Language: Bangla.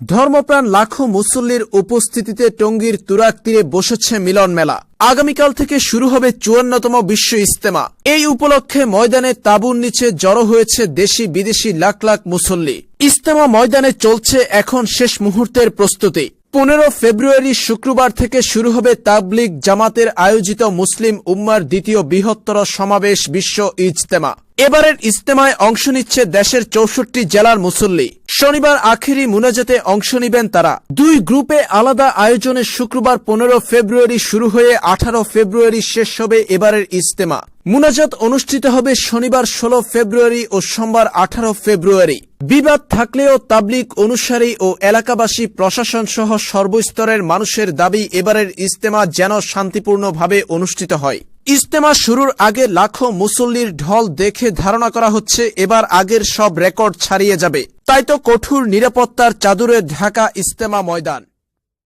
ধর্মপ্রাণ লাখো মুসল্লির উপস্থিতিতে টঙ্গীর তুরাক তীরে বসেছে মিলন মেলা। আগামীকাল থেকে শুরু হবে চুয়ান্নতম বিশ্ব ইস্তেমা এই উপলক্ষে ময়দানে তাঁবুর নিচে জড়ো হয়েছে দেশি বিদেশি লাখ লাখ মুসল্লি। ইস্তেমা ময়দানে চলছে এখন শেষ মুহূর্তের প্রস্তুতি। পনেরো ফেব্রুয়ারি শুক্রবার থেকে শুরু হবে তাবলিগ জামাতের আয়োজিত মুসলিম উম্মার দ্বিতীয় বৃহত্তর সমাবেশ বিশ্ব ইজতেমা। এবারের ইজতেমায় অংশ নিচ্ছে দেশের চৌষট্টি জেলার মুসল্লি। শনিবার আখেরি মুনাজাতে অংশ নেবেন তারা। দুই গ্রুপে আলাদা আয়োজনে শুক্রবার পনেরো ফেব্রুয়ারি শুরু হয়ে আঠারো ফেব্রুয়ারি শেষ হবে এবারের ইজতেমা। মুনাজাত অনুষ্ঠিত হবে শনিবার ষোলো ফেব্রুয়ারি ও সোমবার আঠারো ফেব্রুয়ারি। বিবাদ থাকলেও তাবলিক অনুসারী ও এলাকাবাসী, প্রশাসন সহ সর্বস্তরের মানুষের দাবি এবারের ইজতেমা যেন শান্তিপূর্ণভাবে অনুষ্ঠিত হয়। ইজতেমা শুরুর আগে লাখো মুসল্লির ঢল দেখে ধারণা করা হচ্ছে, এবার আগের সব রেকর্ড ছাড়িয়ে যাবে। তাই তো কঠোর নিরাপত্তার চাদরে ঢাকা ইস্তেমা ময়দান।